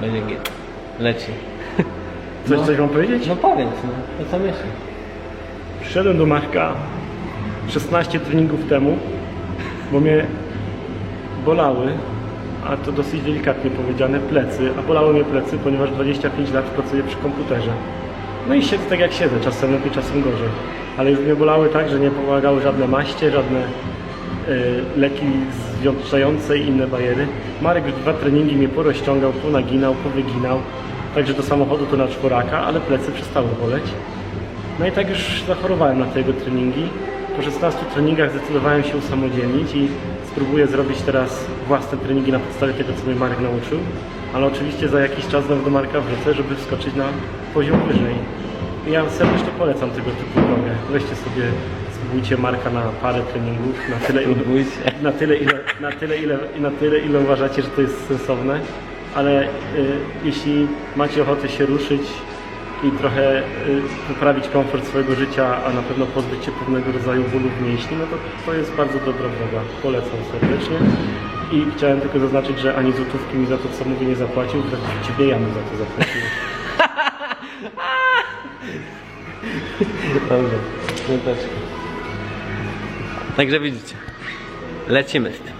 Będzie git. Leci. Coś, No. coś mam powiedzieć? No powiedz, no. To co myślisz? Przyszedłem do Marka 16 treningów temu, bo mnie bolały, a to dosyć delikatnie powiedziane, plecy, a bolały mnie plecy, ponieważ 25 lat pracuję przy komputerze. No i siedzę tak jak siedzę, czasem lepiej, czasem gorzej. Ale już mnie bolały tak, że nie pomagały żadne maście, żadne leki zwiączające i inne bariery. Marek dwa treningi mnie porozciągał, ponaginał, powyginał. Także do samochodu to na czworaka, ale plecy przestały boleć. No i tak już zachorowałem na te jego treningi. Po 16 treningach zdecydowałem się usamodzielnić i spróbuję zrobić teraz własne treningi na podstawie tego, co mnie Marek nauczył. Ale oczywiście za jakiś czas znowu do Marka wrócę, żeby wskoczyć na poziom wyżej. Ja serdecznie polecam tego typu drogę. Weźcie sobie, spróbujcie Marka na parę treningów, na tyle, ile, na tyle, ile, na tyle, ile, na tyle, ile uważacie, że to jest sensowne. Ale y, jeśli macie ochotę się ruszyć i trochę y, poprawić komfort swojego życia, a na pewno pozbyć się pewnego rodzaju bólu w mięśni, no to to jest bardzo dobra droga. Polecam serdecznie. I chciałem tylko zaznaczyć, że ani złotówki mi za to, co mówię, nie zapłacił, wręcz przeciwnie, ja mu za to zapłaciłem. Dobrze. No też. Także widzicie. Lecimy z tym.